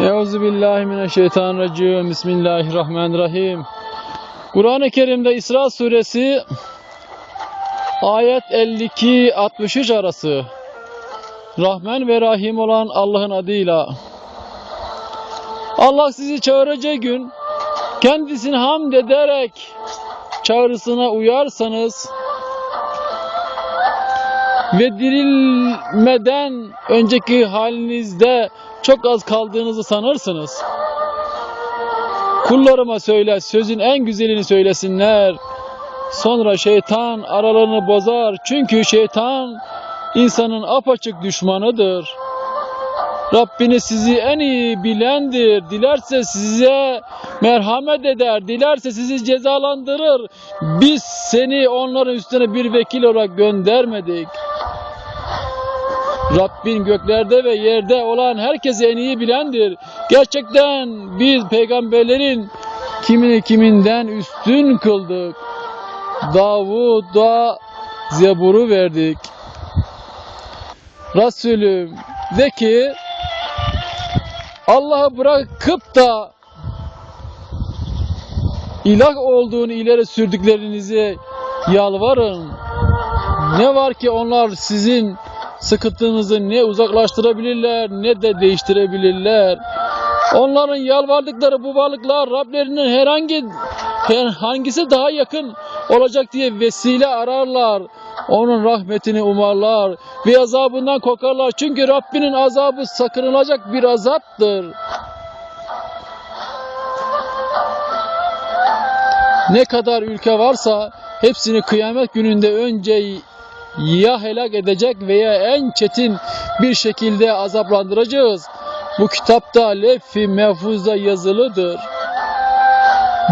Euzu billahi mineşşeytanirracim. Bismillahirrahmanirrahim. Kur'an-ı Kerim'de İsra suresi ayet 52-63 arası Rahman ve Rahim olan Allah'ın adıyla Allah sizi çağıracağı gün kendisini hamd ederek çağrısına uyarsanız ve dirilmeden önceki halinizde çok az kaldığınızı sanırsınız. Kullarıma söyle, sözün en güzelini söylesinler. Sonra şeytan aralarını bozar. Çünkü şeytan insanın apaçık düşmanıdır. Rabbiniz sizi en iyi bilendir. Dilerse size merhamet eder. Dilerse sizi cezalandırır. Biz seni onların üstüne bir vekil olarak göndermedik. Rabbin göklerde ve yerde olan herkesi en iyi bilendir. Gerçekten biz peygamberlerin kimini kiminden üstün kıldık. Davud'a Zebur'u verdik. Resulüm de ki Allah'ı bırakıp da ilah olduğunu ileri sürdüklerinize yalvarın. Ne var ki onlar sizin sıkıntınızı ne uzaklaştırabilirler ne de değiştirebilirler. Onların yalvardıkları bu varlıklar Rablerinin herhangi hangisi daha yakın olacak diye vesile ararlar. Onun rahmetini umarlar ve azabından korkarlar. Çünkü Rabbinin azabı sakınılacak bir azaptır. Ne kadar ülke varsa hepsini kıyamet gününde önce ya helak edecek veya en çetin bir şekilde azaplandıracağız. Bu kitapta lef-i mehfuzda yazılıdır.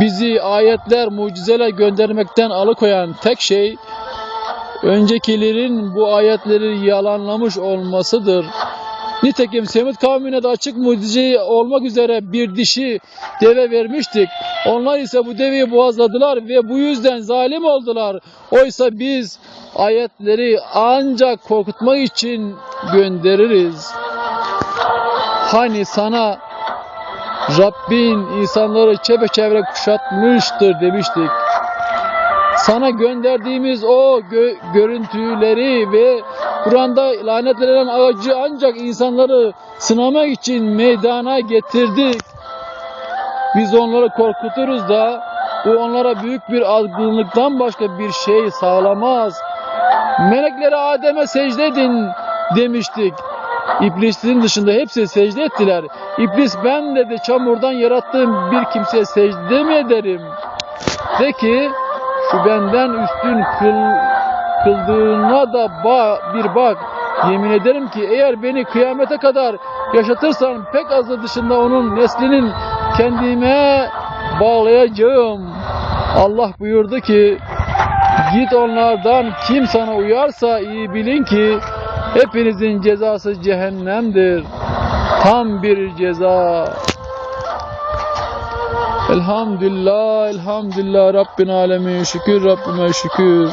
Bizi ayetler, mucizeler göndermekten alıkoyan tek şey öncekilerin bu ayetleri yalanlamış olmasıdır. Nitekim Semud kavmine de açık mucize olmak üzere bir dişi deve vermiştik. Onlar ise bu deveyi boğazladılar ve bu yüzden zalim oldular. Oysa biz ayetleri ancak korkutmak için göndeririz. Hani sana Rabbin insanları çepeçevre kuşatmıştır demiştik. Sana gönderdiğimiz o gö- görüntüleri ve Kur'an'da lanetlenen ağacı ancak insanları sınamak için meydana getirdik. Biz onları korkuturuz da bu onlara büyük bir azgınlıktan başka bir şey sağlamaz. Meleklere Adem'e secde edin demiştik. İblisin dışında hepsi secde ettiler. İblis ben dedi çamurdan yarattığım bir kimseye secde mi ederim? De ki şu benden üstün kıl, kıldığına da ba, bir bak. Yemin ederim ki eğer beni kıyamete kadar yaşatırsan pek azı dışında onun neslinin kendime bağlayacağım. Allah buyurdu ki git onlardan kim sana uyarsa iyi bilin ki hepinizin cezası cehennemdir. Tam bir ceza. Elhamdülillah, elhamdülillah Rabbin alemin. Şükür Rabbime şükür.